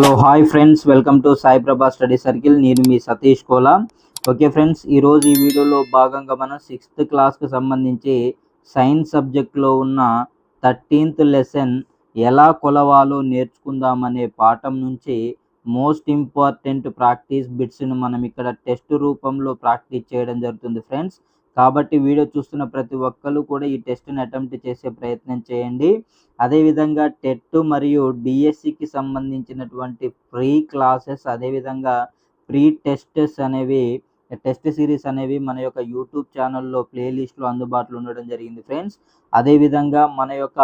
Hello hi friends. Welcome to Saiprabha study circle. నేను మీ Satish Kola. Okay friends ఈరోజు ఈ వీడియోలో భాగంగా మనం సిక్స్త్ క్లాస్కి సంబంధించి సైన్స్ సబ్జెక్ట్లో ఉన్న థర్టీన్త్ లెసన్ ఎలా కొలవాలో నేర్చుకుందామనే పాఠం నుంచి మోస్ట్ ఇంపార్టెంట్ ప్రాక్టీస్ బిట్స్ని మనం ఇక్కడ టెస్ట్ రూపంలో ప్రాక్టీస్ చేయడం జరుగుతుంది ఫ్రెండ్స్. కాబట్టి వీడియో చూస్తున్న ప్రతి ఒక్కరు కూడా ఈ టెస్ట్ని అటెంప్ట్ చేసే ప్రయత్నం చేయండి. అదేవిధంగా టెట్ మరియు డిఎస్సికి సంబంధించినటువంటి ఫ్రీ క్లాసెస్ అదేవిధంగా ప్రీ టెస్టెస్ అనేవి టెస్ట్ సిరీస్ అనేవి మన యొక్క యూట్యూబ్ ఛానల్లో ప్లేలిస్ట్లో అందుబాటులో ఉండడం జరిగింది ఫ్రెండ్స్. అదేవిధంగా మన యొక్క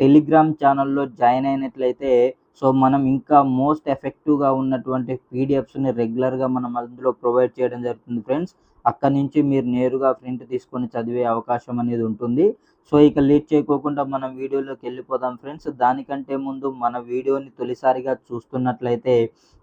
టెలిగ్రామ్ ఛానల్లో జాయిన్ అయినట్లయితే సో మనం ఇంకా మోస్ట్ ఎఫెక్టివ్గా ఉన్నటువంటి పీడిఎఫ్స్ని రెగ్యులర్గా మనం అందులో ప్రొవైడ్ చేయడం జరుగుతుంది ఫ్రెండ్స్. అక్కడి నుంచి మీరు నేరుగా ప్రింట్ తీసుకొని చదివే అవకాశం అనేది ఉంటుంది. సో ఇక లేట్ చేయకోకుండా మనం వీడియోలోకి వెళ్ళిపోదాం ఫ్రెండ్స్. దానికంటే ముందు మన వీడియోని తొలిసారిగా చూస్తున్నట్లయితే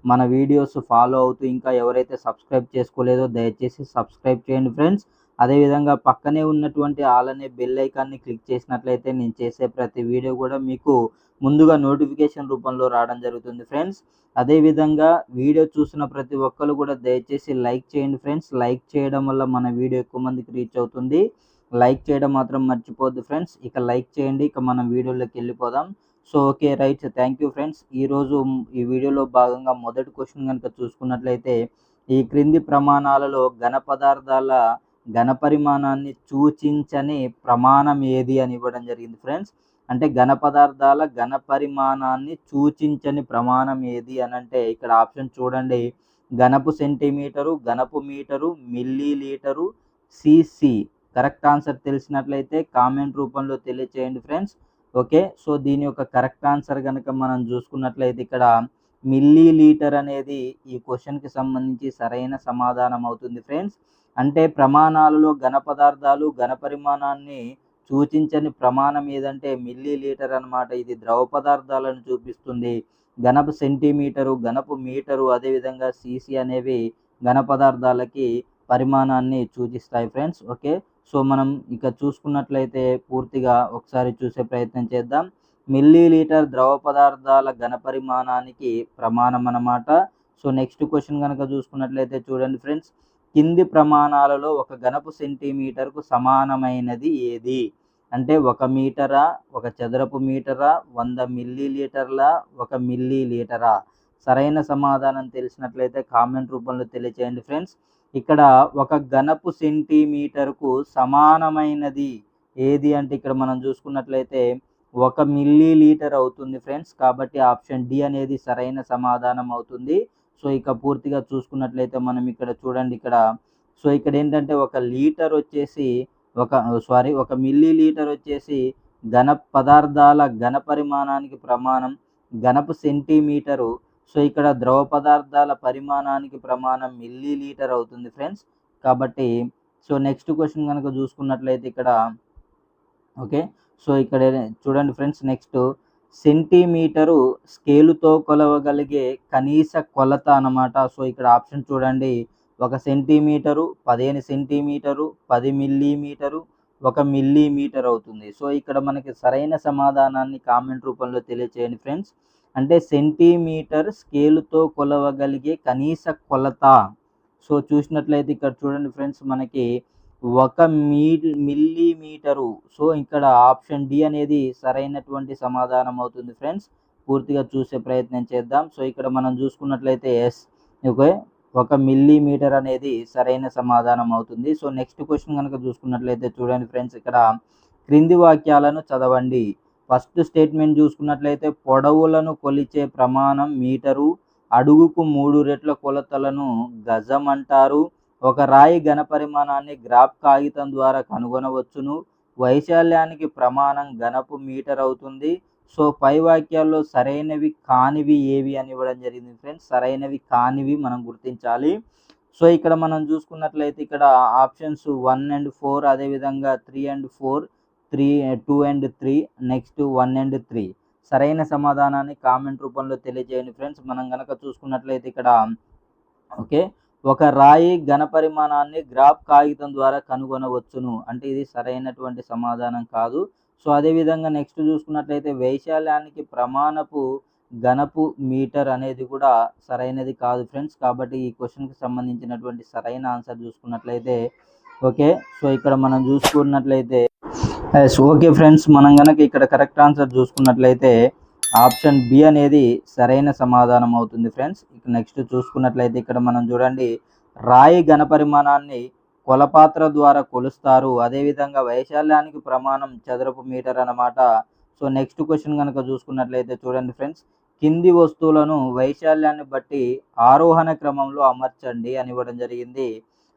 మన వీడియోస్ ఫాలో అవుతూ ఇంకా ఎవరైతే సబ్స్క్రైబ్ చేసుకోలేదో దయచేసి సబ్స్క్రైబ్ చేయండి ఫ్రెండ్స్. అదేవిధంగా పక్కనే ఉన్నటువంటి ఆల్ అనే బెల్ ఐకాన్ని క్లిక్ చేసినట్లయితే నేను చేసే ప్రతి వీడియో కూడా మీకు ముందుగా నోటిఫికేషన్ రూపంలో రావడం జరుగుతుంది ఫ్రెండ్స్ అదేవిధంగా వీడియో చూసిన ప్రతి ఒక్కరు కూడా దయచేసి లైక్ చేయండి ఫ్రెండ్స్ లైక్ చేయడం వల్ల మన వీడియో ఎక్కువ మందికి రీచ్ అవుతుంది. లైక్ చేయడం మాత్రం మర్చిపోద్దు ఫ్రెండ్స్ ఇక లైక్ చేయండి. ఇక మనం వీడియోలోకి వెళ్ళిపోదాం. So okay right thank you friends ఈరోజు ఈ వీడియోలో భాగంగా మొదటి క్వశ్చన్ కనుక చూసుకున్నట్లయితే ఈ క్రింది ప్రమాణాలలో ఘన పదార్థాల ఘనపరిమాణాన్ని సూచించని ప్రమాణం ఏది అని ఇవ్వడం జరిగింది ఫ్రెండ్స్. అంటే ఘన పదార్థాల ఘన పరిమాణాన్ని సూచించని ప్రమాణం ఏది అని అంటే ఇక్కడ ఆప్షన్ చూడండి. ఘనపు centimetre ఘనపు metre millilitre CC. Correct answer తెలిసినట్లయితే కామెంట్ రూపంలో తెలియచేయండి ఫ్రెండ్స్. ఓకే సో దీని యొక్క కరెక్ట్ ఆన్సర్ కనుక మనం చూసుకున్నట్లయితే ఇక్కడ మిల్లీ లీటర్ అనేది ఈ క్వశ్చన్కి సంబంధించి సరైన సమాధానం అవుతుంది ఫ్రెండ్స్. అంటే ప్రమాణాలలో ఘన పదార్థాలు ఘన పరిమాణాన్ని సూచించని ప్రమాణం ఏదంటే మిల్లీ లీటర్ అనమాట ఇది ద్రవ పదార్థాలను చూపిస్తుంది. ఘనపు సెంటీమీటరు ఘనపు మీటరు అదేవిధంగా సీసీ అనేవి ఘన పదార్థాలకి పరిమాణాన్ని సూచిస్తాయి ఫ్రెండ్స్. ఓకే? సో మనం ఇక చూసుకున్నట్లయితే పూర్తిగా ఒకసారి చూసే ప్రయత్నం చేద్దాం. మిల్లీ లీటర్ ద్రవ పదార్థాల ఘన పరిమాణానికి ప్రమాణం అన్నమాట సో నెక్స్ట్ క్వశ్చన్ కనుక చూసుకున్నట్లయితే చూడండి ఫ్రెండ్స్. కింది ప్రమాణాలలో ఒక ఘనపు సెంటీమీటర్కు సమానమైనది ఏది? అంటే ఒక మీటరా ఒక చదరపు మీటరా వంద మిల్లీలీటర్ల ఒక మిల్లీ లీటరా సరైన సమాధానం తెలిసినట్లయితే కామెంట్ రూపంలో తెలియచేయండి ఫ్రెండ్స్. ఇక్కడ ఒక ఘనపు సెంటీమీటర్కు సమానమైనది ఏది? అంటే ఇక్కడ మనం చూసుకున్నట్లయితే ఒక మిల్లీ లీటర్ అవుతుంది ఫ్రెండ్స్. కాబట్టి ఆప్షన్ డి అనేది సరైన సమాధానం అవుతుంది. సో ఇక పూర్తిగా చూసుకున్నట్లయితే మనం ఇక్కడ చూడండి ఇక్కడ. సో ఇక్కడ ఏంటంటే ఒక లీటర్ వచ్చేసి ఒక సారీ ఒక మిల్లీ లీటర్ వచ్చేసి ఘన పదార్థాల ఘన పరిమాణానికి ప్రమాణం ఘనపు సెంటీమీటరు. సో ఇక్కడ ద్రవ పదార్థాల పరిమాణానికి ప్రమాణం మిల్లీ లీటర్ అవుతుంది ఫ్రెండ్స్. కాబట్టి సో నెక్స్ట్ క్వశ్చన్ కనుక చూసుకున్నట్లయితే ఇక్కడ ఓకే. సో ఇక్కడ చూడండి ఫ్రెండ్స్ నెక్స్ట్ సెంటీమీటరు స్కేలుతో కొలవగలిగే కనీస కొలత అన్నమాట. సో ఇక్కడ ఆప్షన్ చూడండి ఒక సెంటీమీటరు పదిహేను సెంటీమీటరు పది మిల్లీమీటరు ఒక మిల్లీమీటర్ అవుతుంది. సో ఇక్కడ మనకి సరైన సమాధానాన్ని కామెంట్ రూపంలో తెలియచేయండి ఫ్రెండ్స్. అంటే సెంటీమీటర్ స్కేలుతో కొలవగలిగే కనీస కొలత. సో చూసినట్లయితే ఇక్కడ చూడండి ఫ్రెండ్స్ మనకి ఒక మీ మిల్లీమీటరు. సో ఇక్కడ ఆప్షన్ డి అనేది సరైనటువంటి సమాధానం అవుతుంది ఫ్రెండ్స్. పూర్తిగా చూసే ప్రయత్నం చేద్దాం. సో ఇక్కడ మనం చూసుకున్నట్లయితే ఎస్. ఓకే. ఒక మిల్లీమీటర్ అనేది సరైన సమాధానం అవుతుంది. సో నెక్స్ట్ క్వశ్చన్ కనుక చూసుకున్నట్లయితే చూడండి ఫ్రెండ్స్. ఇక్కడ క్రింది వాక్యాలను చదవండి. ఫస్ట్ స్టేట్మెంట్ చూసుకున్నట్లయితే పొడవులను కొలిచే ప్రమాణం మీటరు. అడుగుకు మూడు రెట్ల కొలతలను గజం అంటారు. ఒక రాయి ఘనపరిమాణాన్ని గ్రాఫ్ కాగితం ద్వారా కనుగొనవచ్చును. వైశాల్యానికి ప్రమాణం ఘనపు మీటర్ అవుతుంది. సో పై వాక్యాల్లో సరైనవి కానివి ఏవి అని ఇవ్వడం జరిగింది ఫ్రెండ్స్. సరైనవి కానివి మనం గుర్తించాలి. సో ఇక్కడ మనం చూసుకున్నట్లయితే ఇక్కడ ఆప్షన్స్ వన్ అండ్ ఫోర్ అదేవిధంగా three and four three two and three next one and three. సరైన సమాధానాన్ని కామెంట్ రూపంలో తెలియజేయండి ఫ్రెండ్స్. మనం కనుక చూసుకున్నట్లయితే ఇక్కడ ఓకే. ఒక రాయి ఘన పరిమాణాన్ని గ్రాఫ్ కాగితం ద్వారా కనుగొనవచ్చును. అంటే ఇది సరైనటువంటి సమాధానం కాదు. సో అదేవిధంగా నెక్స్ట్ చూసుకున్నట్లయితే వైశాల్యానికి ప్రమాణపు ఘనపు మీటర్ అనేది కూడా సరైనది కాదు ఫ్రెండ్స్. కాబట్టి ఈ క్వశ్చన్కి సంబంధించినటువంటి సరైన ఆన్సర్ చూసుకున్నట్లయితే ఓకే. సో ఇక్కడ మనం చూసుకున్నట్లయితే ఓకే ఫ్రెండ్స్. మనం కనుక ఇక్కడ కరెక్ట్ ఆన్సర్ చూసుకున్నట్లయితే ఆప్షన్ బి అనేది సరైన సమాధానం అవుతుంది ఫ్రెండ్స్. నెక్స్ట్ చూసుకున్నట్లయితే ఇక్కడ మనం చూడండి రాయి ఘనపరిమాణాన్ని కొలపాత్ర ద్వారా కొలుస్తారు. అదేవిధంగా వైశాల్యానికి ప్రమాణం చదరపు మీటర్ అన్నమాట. సో నెక్స్ట్ క్వశ్చన్ కనుక చూసుకున్నట్లయితే చూడండి ఫ్రెండ్స్ కింది వస్తువులను వైశాల్యాన్ని బట్టి ఆరోహణ క్రమంలో అమర్చండి అని ఇవ్వడం జరిగింది.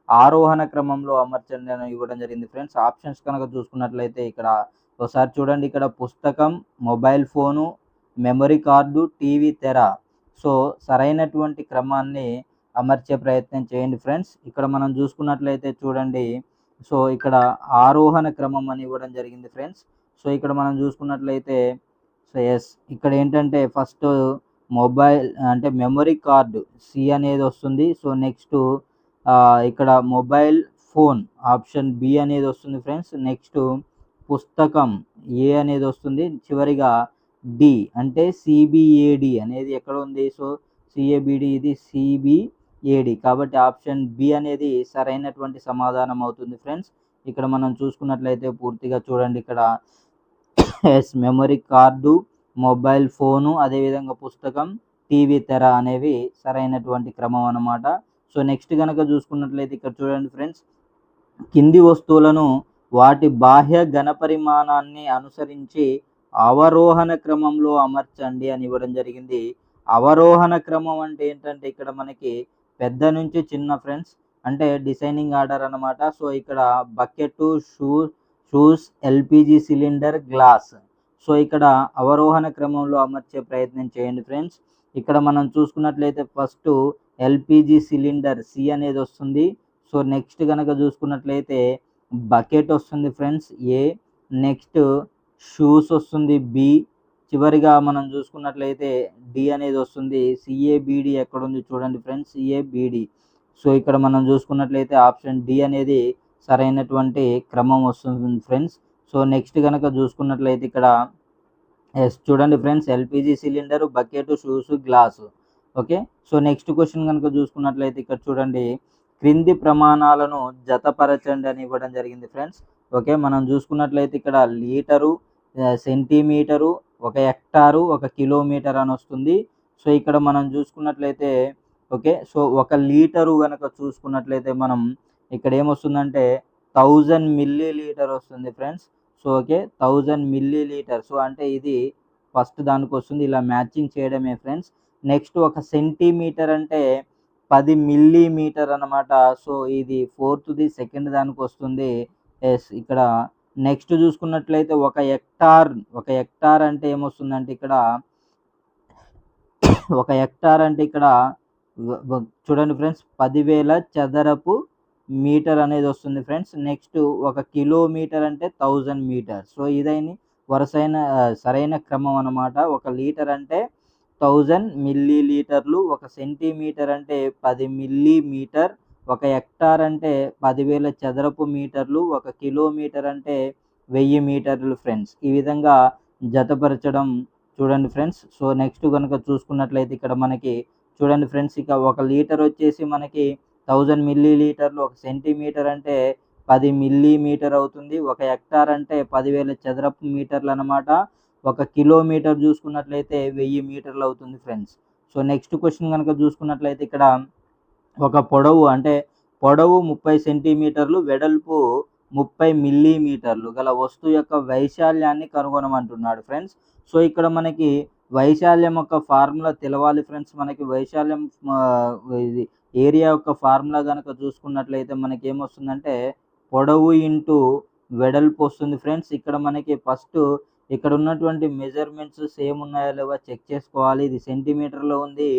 ఆరోహణ క్రమంలో అమర్చండి అని ఇవ్వడం జరిగింది ఫ్రెండ్స్. ఆప్షన్స్ కనుక చూసుకున్నట్లయితే ఇక్కడ ఒకసారి చూడండి ఇక్కడ పుస్తకం mobile phone memory card TV తెర. సో సరైనటువంటి క్రమాన్ని అమర్చే ప్రయత్నం చేయండి ఫ్రెండ్స్. ఇక్కడ మనం చూసుకున్నట్లయితే చూడండి. సో ఇక్కడ ఆరోహణ క్రమం అని ఇవ్వడం జరిగింది ఫ్రెండ్స్. సో ఇక్కడ మనం చూసుకున్నట్లయితే సో ఎస్ ఇక్కడ ఏంటంటే ఫస్ట్ మొబైల్ అంటే మెమరీ కార్డు సి అనేది వస్తుంది. సో నెక్స్ట్ ఇక్కడ మొబైల్ ఫోన్ ఆప్షన్ బి అనేది వస్తుంది ఫ్రెండ్స్. నెక్స్ట్ పుస్తకం ఏ అనేది వస్తుంది. చివరిగా డి అంటే సిబిఏడి అనేది ఎక్కడ ఉంది? సో సిఏబిడి ఇది సిబిఏడి కాబట్టి ఆప్షన్ బి అనేది సరైనటువంటి సమాధానం అవుతుంది ఫ్రెండ్స్. ఇక్కడ మనం చూసుకున్నట్లయితే పూర్తిగా చూడండి ఇక్కడ. Yes memory card mobile phone అదేవిధంగా పుస్తకం టీవీ తెర అనేవి సరైనటువంటి క్రమం అన్నమాట. సో నెక్స్ట్ కనుక చూసుకున్నట్లయితే ఇక్కడ చూడండి ఫ్రెండ్స్. కింది వస్తువులను వాటి బాహ్య ఘనపరిమాణాన్ని అనుసరించి అవరోహణ క్రమంలో అమర్చండి అని ఇవ్వడం జరిగింది. అవరోహణ క్రమం అంటే ఏంటంటే ఇక్కడ మనకి పెద్ద నుంచి చిన్న ఫ్రెండ్స్ అంటే డిసైనింగ్ ఆర్డర్ అన్నమాట. సో ఇక్కడ bucket shoe shoes LPG cylinder glass. So ఇక్కడ అవరోహణ క్రమంలో అమర్చే ప్రయత్నం చేయండి ఫ్రెండ్స్. ఇక్కడ మనం చూసుకున్నట్లయితే ఫస్ట్ ఎల్పిజి సిలిండర్ సి అనేది వస్తుంది. సో నెక్స్ట్ కనుక చూసుకున్నట్లయితే బకెట్ వస్తుంది ఫ్రెండ్స్ ఏ. నెక్స్ట్ షూస్ వస్తుంది బి. చివరిగా మనం చూసుకున్నట్లయితే డి అనేది వస్తుంది. సిఏబిడి ఎక్కడ ఉంది చూడండి ఫ్రెండ్స్ సిఏబిడి సో ఇక్కడ మనం చూసుకున్నట్లయితే ఆప్షన్ డి అనేది సరైనటువంటి క్రమం వస్తుంది ఫ్రెండ్స్. సో నెక్స్ట్ కనుక చూసుకున్నట్లయితే ఇక్కడ ఎస్ చూడండి friends LPG cylinder bucket shoes glass. Okay? So next question కనుక చూసుకున్నట్లయితే ఇక్కడ చూడండి క్రింది ప్రమాణాలను జతపరచండి అని ఇవ్వడం జరిగింది ఫ్రెండ్స్. ఓకే? మనం చూసుకున్నట్లయితే ఇక్కడ లీటరు సెంటీమీటరు ఒక హెక్టారు ఒక కిలోమీటర్ అని వస్తుంది. సో ఇక్కడ మనం చూసుకున్నట్లయితే ఓకే సో ఒక లీటరు కనుక చూసుకున్నట్లయితే మనం ఇక్కడ ఏమొస్తుందంటే థౌజండ్ మిల్లీ లీటర్ వస్తుంది friends. So okay thousand millilitre so అంటే ఇది ఫస్ట్ దానికి వస్తుంది ఇలా మ్యాచింగ్ చేయడమే ఫ్రెండ్స్. నెక్స్ట్ ఒక సెంటీమీటర్ అంటే పది మిల్లీమీటర్ అన్నమాట. సో ఇది ఫోర్త్ది సెకండ్ దానికి వస్తుంది ఎస్ ఇక్కడ నెక్స్ట్ చూసుకున్నట్లయితే ఒక హెక్టార్ ఒక హెక్టార్ అంటే ఏమొస్తుందంటే ఇక్కడ ఒక హెక్టార్ అంటే ఇక్కడ చూడండి ఫ్రెండ్స్ పదివేల చదరపు మీటర్ అనేది వస్తుంది ఫ్రెండ్స్. నెక్స్ట్ ఒక కిలోమీటర్ అంటే థౌజండ్ మీటర్. సో ఇదైన వరుసైన సరైన క్రమం అన్నమాట. ఒక లీటర్ అంటే థౌజండ్ మిల్లీ లీటర్లు ఒక సెంటీమీటర్ అంటే పది మిల్లీ మీటర్ ఒక హెక్టార్ అంటే పదివేల చదరపు మీటర్లు ఒక కిలోమీటర్ అంటే వెయ్యి మీటర్లు ఫ్రెండ్స్ ఈ విధంగా జతపరచడం చూడండి ఫ్రెండ్స్ సో నెక్స్ట్ కనుక చూసుకున్నట్లయితే ఇక్కడ మనకి చూడండి ఫ్రెండ్స్ ఇక ఒక లీటర్ వచ్చేసి మనకి థౌజండ్ మిల్లీ లీటర్లు ఒక సెంటీమీటర్ అంటే పది మిల్లీ మీటర్ అవుతుంది. ఒక హెక్టార్ అంటే పదివేల చదరపు మీటర్లు అన్నమాట. ఒక కిలోమీటర్ చూసుకున్నట్లయితే వెయ్యి మీటర్లు అవుతుంది ఫ్రెండ్స్ సో నెక్స్ట్ క్వశ్చన్ కనుక చూసుకున్నట్లయితే ఇక్కడ ఒక పొడవు అంటే పొడవు ముప్పై సెంటీమీటర్లు వెడల్పు ముప్పై మిల్లీమీటర్లు గల వస్తువు యొక్క వైశాల్యాన్ని కనుగొనమంటున్నాడు ఫ్రెండ్స్. సో ఇక్కడ మనకి వైశాల్యం యొక్క ఫార్ములా తెలవాలి ఫ్రెండ్స్. మనకి వైశాల్యం ఇది ఏరియా యొక్క ఫార్ములా కనుక చూసుకున్నట్లయితే మనకి ఏమొస్తుందంటే పొడవు ఇంటూ వెడల్పు వస్తుంది ఫ్రెండ్స్. ఇక్కడ మనకి ఫస్ట్ ఇక్కడ ఉన్నటువంటి మెజర్మెంట్స్ సేమ్ ఉన్నాయో లేవా చెక్ చేసుకోవాలి. ఇది సెంటీమీటర్లో ఉంది.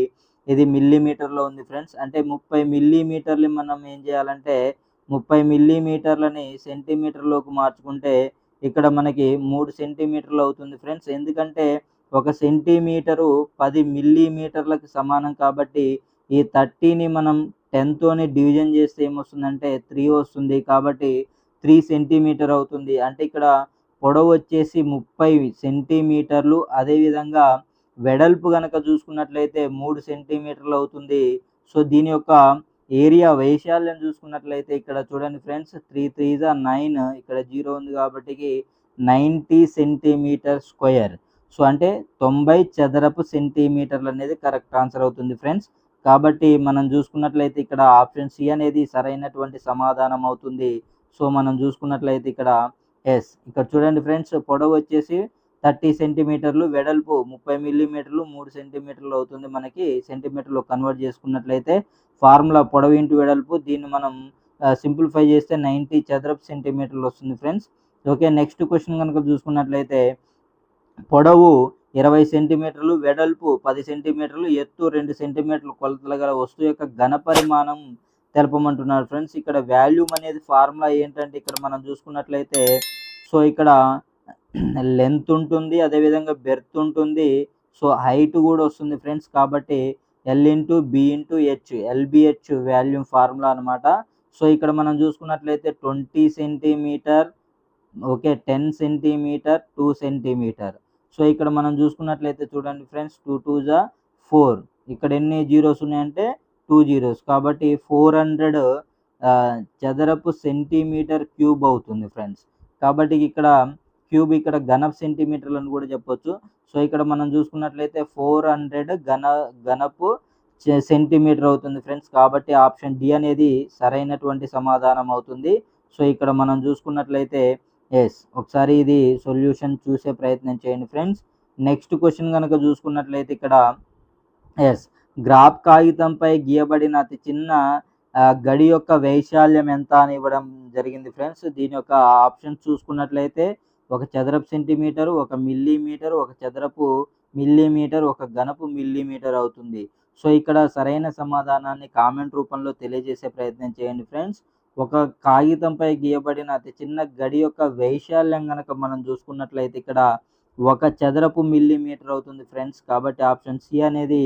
ఇది మిల్లీమీటర్లో ఉంది ఫ్రెండ్స్. అంటే ముప్పై మిల్లీమీటర్లు మనం ఏం చేయాలంటే ముప్పై మిల్లీమీటర్లని సెంటీమీటర్లోకి మార్చుకుంటే ఇక్కడ మనకి మూడు సెంటీమీటర్లు అవుతుంది ఫ్రెండ్స్. ఎందుకంటే ఒక సెంటీమీటరు పది మిల్లీమీటర్లకు సమానం కాబట్టి ఈ థర్టీని మనం టెన్తోని డివిజన్ చేస్తే ఏమొస్తుందంటే త్రీ వస్తుంది కాబట్టి త్రీ సెంటీమీటర్ అవుతుంది. అంటే ఇక్కడ పొడవు వచ్చేసి ముప్పై సెంటీమీటర్లు. అదేవిధంగా వెడల్పు కనుక చూసుకున్నట్లయితే మూడు సెంటీమీటర్లు అవుతుంది. సో దీని యొక్క ఏరియా వైశాల్యం చూసుకున్నట్లయితే ఇక్కడ చూడండి ఫ్రెండ్స్ త్రీ త్రీ జా నైన్ ఇక్కడ జీరో ఉంది కాబట్టి నైంటీ సెంటీమీటర్ స్క్వేర్. సో అంటే తొంభై చదరపు సెంటీమీటర్లు అనేది కరెక్ట్ ఆన్సర్ అవుతుంది ఫ్రెండ్స్. కాబట్టి మనం చూసుకున్నట్లయితే ఇక్కడ ఆప్షన్ సి అనేది సరైనటువంటి సమాధానం అవుతుంది. సో మనం చూసుకున్నట్లయితే ఇక్కడ ఎస్. ఇక్కడ చూడండి ఫ్రెండ్స్ పొడవు వచ్చేసి థర్టీ సెంటీమీటర్లు వెడల్పు ముప్పై మిల్లీమీటర్లు మూడు సెంటీమీటర్లు అవుతుంది మనకి సెంటీమీటర్లు కన్వర్ట్ చేసుకున్నట్లయితే ఫార్ములా పొడవు ఇంటి వెడల్పు దీన్ని మనం సింప్లిఫై చేస్తే నైంటీ చదరపు సెంటీమీటర్లు వస్తుంది ఫ్రెండ్స్. ఓకే నెక్స్ట్ క్వశ్చన్ కనుక చూసుకున్నట్లయితే పొడవు ఇరవై సెంటీమీటర్లు వెడల్పు పది సెంటీమీటర్లు ఎత్తు రెండు సెంటీమీటర్లు కొలతలు గల వస్తువు యొక్క ఘన పరిమాణం తెలపమంటున్నారు ఫ్రెండ్స్. ఇక్కడ వాల్యూమ్ అనేది ఫార్ములా ఏంటంటే ఇక్కడ మనం చూసుకున్నట్లయితే సో ఇక్కడ లెంత్ ఉంటుంది అదేవిధంగా బెర్త్ ఉంటుంది. సో హైట్ కూడా వస్తుంది ఫ్రెండ్స్ కాబట్టి L into B into H LBH volume formula అనమాట సో ఇక్కడ మనం చూసుకున్నట్లయితే twenty centimetre okay ten centimetre two centimetre. So ఇక్కడ మనం చూసుకున్నట్లయితే చూడండి ఫ్రెండ్స్ టూ టూ జా ఫోర్. ఇక్కడ ఎన్ని జీరోస్ ఉన్నాయంటే టూ జీరోస్. కాబట్టి ఫోర్ హండ్రెడ్ చదరపు సెంటీమీటర్ క్యూబ్ అవుతుంది ఫ్రెండ్స్. కాబట్టి ఇక్కడ క్యూబ్ ఇక్కడ ఘన సెంటీమీటర్లు అని కూడా చెప్పొచ్చు. సో ఇక్కడ మనం చూసుకున్నట్లయితే ఫోర్ హండ్రెడ్ ఘన ఘనపు సెంటీమీటర్ అవుతుంది ఫ్రెండ్స్. కాబట్టి ఆప్షన్ డి అనేది సరైనటువంటి సమాధానం అవుతుంది. సో ఇక్కడ మనం చూసుకున్నట్లయితే ఎస్ ఒకసారి ఇది సొల్యూషన్ చూసే ప్రయత్నం చేయండి ఫ్రెండ్స్. నెక్స్ట్ క్వశ్చన్ కనుక చూసుకున్నట్లయితే ఇక్కడ ఎస్ గ్రాఫ్ కాగితంపై గీయబడిన అతి చిన్న గడి యొక్క వైశాల్యం ఎంత అని ఇవ్వడం జరిగింది ఫ్రెండ్స్. దీని యొక్క ఆప్షన్స్ చూసుకున్నట్లయితే ఒక చదరపు సెంటీమీటర్ ఒక మిల్లీమీటర్ ఒక చదరపు మిల్లీమీటర్ ఒక ఘనపు మిల్లీమీటర్ అవుతుంది. సో ఇక్కడ సరైన సమాధానాన్ని కామెంట్ రూపంలో తెలియజేసే ప్రయత్నం చేయండి ఫ్రెండ్స్. ఒక కాగితంపై గీయబడిన అతి చిన్న గడి యొక్క వైశాల్యం కనుక మనం చూసుకున్నట్లయితే ఇక్కడ ఒక చదరపు మిల్లీమీటర్ అవుతుంది ఫ్రెండ్స్. కాబట్టి ఆప్షన్ సి అనేది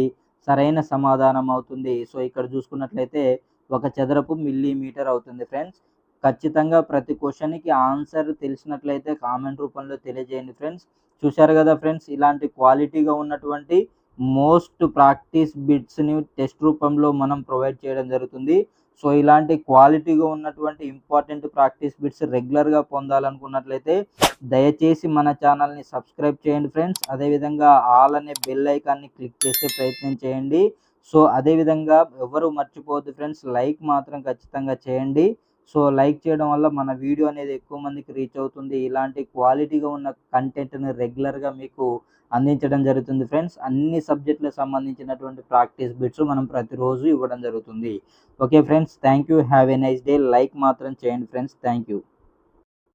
సరైన సమాధానం అవుతుంది. సో ఇక్కడ చూసుకున్నట్లయితే ఒక చదరపు మిల్లీమీటర్ అవుతుంది ఫ్రెండ్స్. ఖచ్చితంగా ప్రతి క్వశ్చన్కి ఆన్సర్ తెలిసినట్లయితే కామెంట్ రూపంలో తెలియజేయండి ఫ్రెండ్స్. చూశారు కదా ఫ్రెండ్స్ ఇలాంటి క్వాలిటీగా ఉన్నటువంటి మోస్ట్ ప్రాక్టీస్ బిట్స్ని టెస్ట్ రూపంలో మనం ప్రొవైడ్ చేయడం జరుగుతుంది. సో ఇలాంటి క్వాలిటీగా ఉన్నటువంటి ఇంపార్టెంట్ ప్రాక్టీస్ బిట్స్ రెగ్యులర్గా పొందాలనుకున్నట్లయితే దయచేసి మన ఛానల్ని సబ్స్క్రైబ్ చేయండి ఫ్రెండ్స్. అదేవిధంగా ఆల్ అనే బెల్ ఐకాన్ని క్లిక్ చేసే ప్రయత్నం చేయండి. సో అదేవిధంగా ఎవరు మర్చిపోవద్దు ఫ్రెండ్స్ లైక్ మాత్రం ఖచ్చితంగా చేయండి. సో లైక్ చేయడం వల్ల మన వీడియో అనేది ఎక్కువ మందికి రీచ్ అవుతుంది. ఇలాంటి క్వాలిటీగా ఉన్న కంటెంట్ని రెగ్యులర్గా మీకు అందించడం జరుగుతుంది ఫ్రెండ్స్. అన్ని సబ్జెక్టులకు సంబంధించినటువంటి ప్రాక్టీస్ బిట్స్ మనం ప్రతిరోజు ఇవ్వడం జరుగుతుంది. Okay friends thank you have a nice day like మాత్రం చేయండి ఫ్రెండ్స్. Thank you